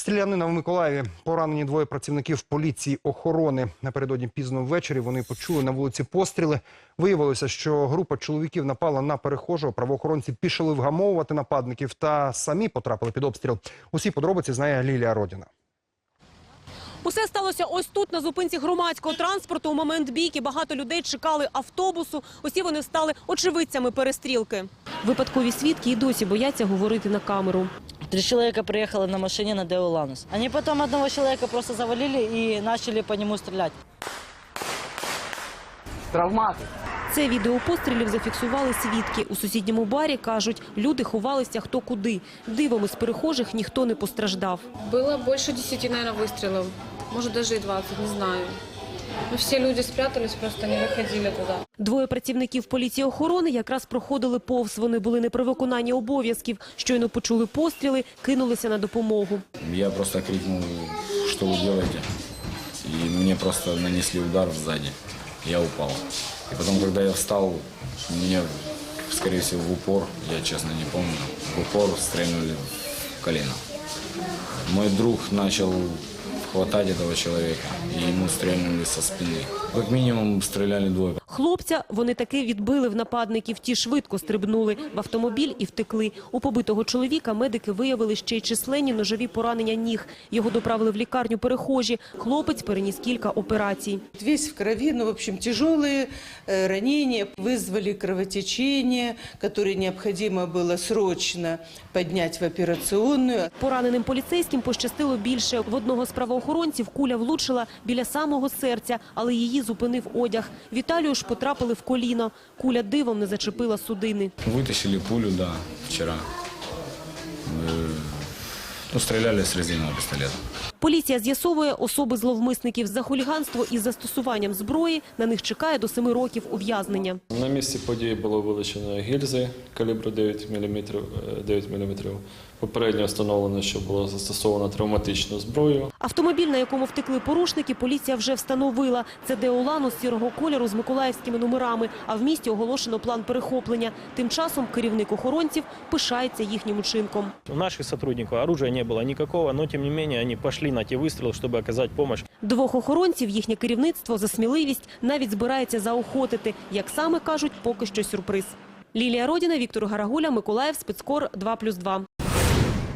Стрілянина в Миколаєві. Поранені двоє працівників поліції охорони. Напередодні пізно ввечері вони почули на вулиці постріли. Виявилося, що група чоловіків напала на перехожого. Правоохоронці пішли вгамовувати нападників та самі потрапили під обстріл. Усі подробиці знає Лілія Родіна. Усе сталося ось тут, на зупинці громадського транспорту. У момент бійки багато людей чекали автобусу. Усі вони стали очевидцями перестрілки. Випадкові свідки і досі бояться говорити на камеру. Три человека приехало на машине на Део Ланус. Они потом одного человека просто завалили и начали по нему стрелять. Травмати. Це відео пострілів зафіксували свідки. У сусідньому барі, кажуть, люди ховалися хто куди. Дивом із перехожих ніхто не постраждав. Было больше 10, наверное, выстрелов. Может, даже и 20, не знаю. Но все люди спрятались, просто не выходили туда. Двоє працівників поліції охорони якраз проходили повз. Вони були не при виконанні обов'язків. Щойно почули постріли, кинулися на допомогу. Я просто крикнул, что вы делаете. И мне просто нанесли удар сзади. Я упал. И потом, когда я встал, мне, скорее всего, в упор, я честно не помню, в упор стрельнули в колено. Мой друг начал хватать этого человека, и ему стрельнули со спины. Как минимум стреляли двое. Хлопця вони таки відбили в нападників. Ті швидко стрибнули в автомобіль і втекли. У побитого чоловіка медики виявили ще й численні ножові поранення ніг. Його доправили в лікарню перехожі. Хлопець переніс кілька операцій. Весь в крови, ну, в общем, тяжелые э, ранения вызвали кровотечение, которое необходимо было срочно поднять в операционную. Пораненим поліцейським пощастило більше. В одного з правоохоронців куля влучила біля самого серця, але її зупинив одяг. Віталію ж потрапили в коліно. Куля дивом не зачепила судини. Вытащили пулю, да, вчера. Э, Ну, стреляли с резинового пистолета. Поліція з'ясовує особи зловмисників за хуліганство із застосуванням зброї. На них чекає до семи років ув'язнення. На місці події було вилучено гільзи калібру 9 мм. 9 мм. Попередньо встановлено, що було застосовано травматичну зброю. Автомобіль, на якому втекли порушники, поліція вже встановила. Це Деолану з сірого кольору з миколаївськими номерами, а в місті оголошено план перехоплення. Тим часом керівник охоронців пишається їхнім учинком. У наших сотрудников оружия не было никакого, но тем не менее они пошли на те выстрелы, чтобы оказать помощь. Двох охоронців їхнє керівництво за сміливість навіть збирається заохотити. Як саме кажуть, поки що сюрприз. Лілія Родіна, Віктор Гарагуля, Миколаїв, Спецкор 2+,2.